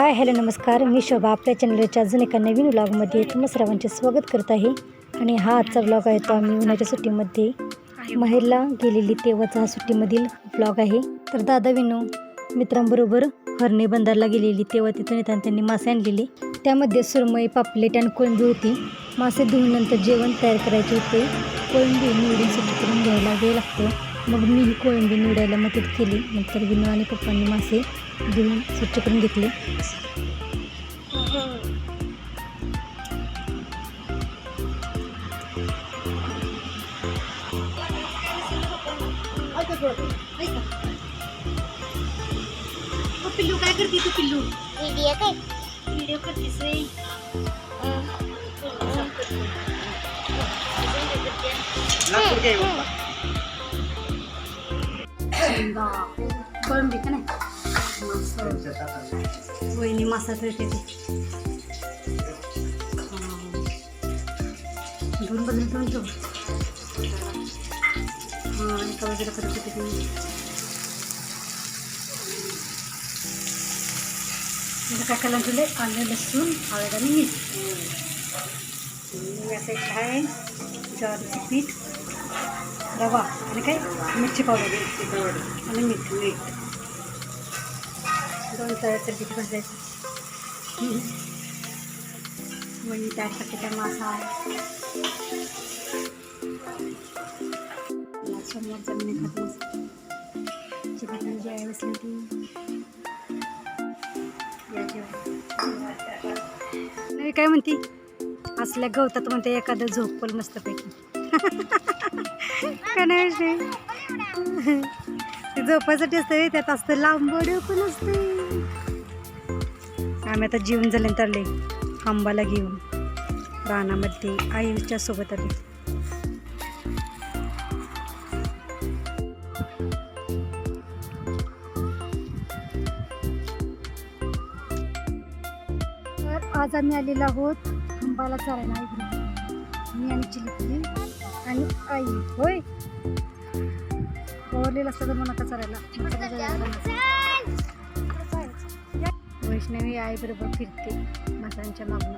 Hi hello नमस्कार. मी शोभा आपल्या चॅनलच्या अजून एका नवीन व्लॉगमध्ये तुम्हा सर्वांचे स्वागत करत आहे. आणि हा आजचा व्लॉग आहे तो आम्ही उन्हाच्या सुट्टीमध्ये माहेरला गेलेली तेव्हाचा हा सुट्टीमधील व्लॉग आहे. तर दादा विनू मित्रांबरोबर हरणे बंदरला गेलेली तेव्हा तिथून येताना त्यांनी मासे आणलेले. त्यामध्ये सुरमई पापलेट आणि कोळंबी होती. मासे धुवून नंतर जेवण तयार करायचे होते. कोळंबी निवडून स्वच्छ करून घ्यायला वेळ लागतो. मग मी ही कोळंबी निवडायला मदत केली. नंतर विनू आणि पप्पांनी मासे धुवून स्वच्छ करून घेतले पिल्लू काय करते तू पिल्लू व्हिडिओ काय व्हिडिओ करतेस रे शेंगा कोळंबी का नाही मासा वहिनी मासा करते ती दोन बाजूला दोन ठेव हां एका बाजूला करत होते तुम्ही आता काय करायला तुले आलं लसूण हळद आणि मीठ आणि या साईडला आहे ज्वारीचं पीठ रवा आणि काय मिरची पावडर आणि मीठ मीठ दोन तळ्याचं पीठ भाजायचं म्हणजे त्यासाठी त्या मासा आहे समोर जमीन खात मासा चिकन जी आहे बसली ती नाही काय म्हणती? असल्या गवतात म्हणते एखादं झोपल मस्तपैकी. काय नाही झोपायसाठी असतं त्यात असतं लांबड पण असते. आम्ही आता जीवन झाले तरले खांबाला घेऊन रानामध्ये आईच्या सोबत आली. तर आज आम्ही आलेलो आहोत आंबाला चालायला आई मी आणि चिलिपली आणि आई. होय? ओरलेलं असतं तर मग नका लागलं. वैष्णवी आई बरोबर फिरते मासांच्या मागून.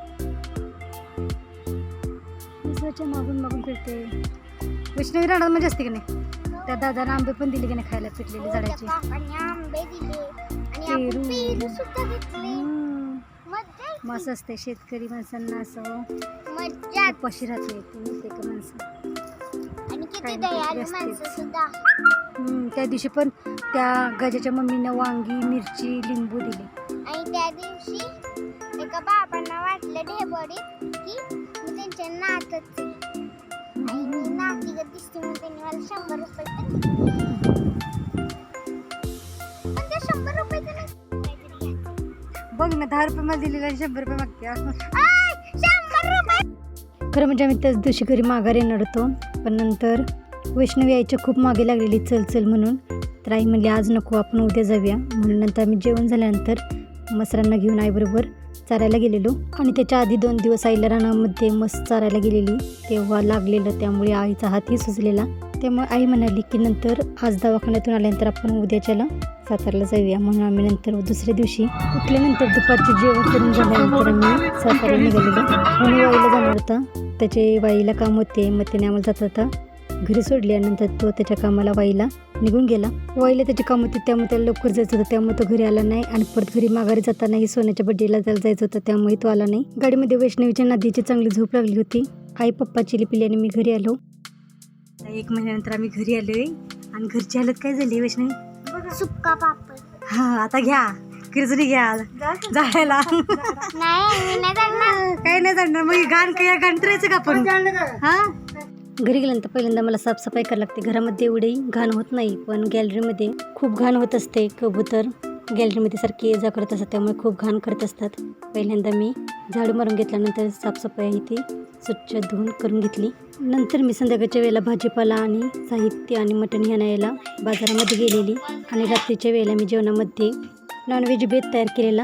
मासाच्या मागून मागून फिरते. वैष्णवी राहणार म्हणजे असते की नाही? त्या दादाला आंबे पण दिले की नाही खायला झाडाचे? हम्म. मज्जा येते. मस्त असते शेतकरी माणसांना असं. उपाशी राहते ते माणसं. आणि किती दयाळू माणसं. सुद्धा. त्या दिवशी पण त्या गजाच्या मम्मीनं वांगी मिरची लिंबू दिले आणि त्या दिवशी एका बाबांना वाटलं ढेबडीत की मी त्यांच्या नातच. आणि मी नातीगत दिसते म्हणून त्यांनी मला शंभर रुपये शंभर. बघ ना दहा रुपये मला दिलेला आणि शंभर रुपये मागते असं. खरं म्हणजे आम्ही त्याच दिवशी घरी माघारी होतो पण नंतर वैष्णवी आईच्या खूप मागे लागलेली चल चल म्हणून. तर आई म्हणली आज नको आपण उद्या जाऊया. म्हणून नंतर आम्ही जेवण झाल्यानंतर मसरांना घेऊन आईबरोबर चारायला गेलेलो. आणि त्याच्या आधी दोन दिवस आईला रानामध्ये मस्त चारायला गेलेली. तेव्हा लागलेलं त्यामुळे आईचा हातही सुजलेला. त्यामुळे आई म्हणाली की नंतर आज दवाखान्यातून आल्यानंतर आपण उद्याच्याला सातारला जाऊया. म्हणून आम्ही नंतर दुसऱ्या दिवशी उठल्यानंतर दुपारचे जेवण करून झाल्यानंतर आम्ही सातारला निघालेलो. म्हणून वाईला जाणार होता. त्याचे वाईला काम होते. मग त्याने आम्हाला जात होता घरी सोडले आणि नंतर तो त्याच्या कामाला वाईला निघून गेला. वाईला त्याची काम होती त्यामुळे त्याला लवकर जायचं होतं. त्यामुळे तो घरी आला नाही आणि परत घरी माघारी जातानाही सोन्याच्या बड्डेला त्याला जायचं होतं. त्यामुळे तो आला नाही. गाडीमध्ये वैष्णवीच्या नदीची चांगली झोप लागली होती. आई पप्पा चिली पिली आणि मी घरी आलो. एक महिन्यानंतर आम्ही घरी आलोय. आणि घरची हालत काय झाली वैष्णवी? सुक्का पापड. हा आता घ्या. किरजरी घ्या जायला. नाही मी नाही जाणार. काही नाही जाणार. मग घाण काय करायचं का आपण हा? घरी गेल्यानंतर पहिल्यांदा मला साफसफाई करायला लागते. घरामध्ये एवढी घाण होत नाही पण गॅलरीमध्ये खूप घाण होत असते. कबूतर गॅलरीमध्ये सारखी ये जा करत असतात त्यामुळे खूप घाण करत असतात. पहिल्यांदा मी झाडू मारून घेतल्यानंतर साफसफाई इथे ती स्वच्छ धुवून करून घेतली. नंतर मी संध्याकाळच्या वेळेला भाजीपाला आणि साहित्य आणि मटण आणायला बाजारामध्ये गेलेली. आणि रात्रीच्या वेळेला मी जेवणामध्ये नॉनव्हेज बेत तयार केलेला.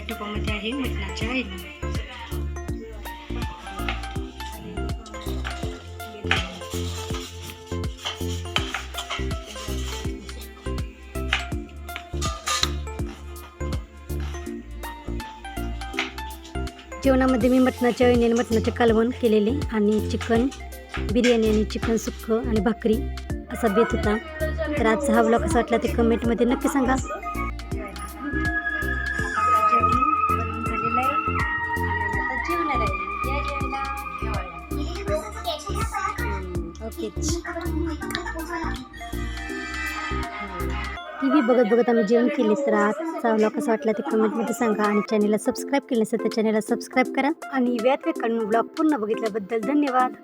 या टपामध्ये आहे मटणाचे आहे जेवणामध्ये मी मटणाच्या ऐण्याने मटणाचे कालवण केलेले आणि चिकन बिर्याणी आणि चिकन सुक्क आणि भाकरी असा बेत होता. तर आजचा हा ब्लॉग कसा वाटला ते कमेंटमध्ये नक्की सांगा. ओके टी व्ही बघत बघत आम्ही जेवण केले तर आजचा व्लॉग कसा वाटला ते कमेंटमध्ये सांगा आणि चॅनलला सबस्क्राईब केलं नसेल तर चॅनलला सबस्क्राईब करा. आणि व्यात काढून ब्लॉग पूर्ण बघितल्याबद्दल धन्यवाद.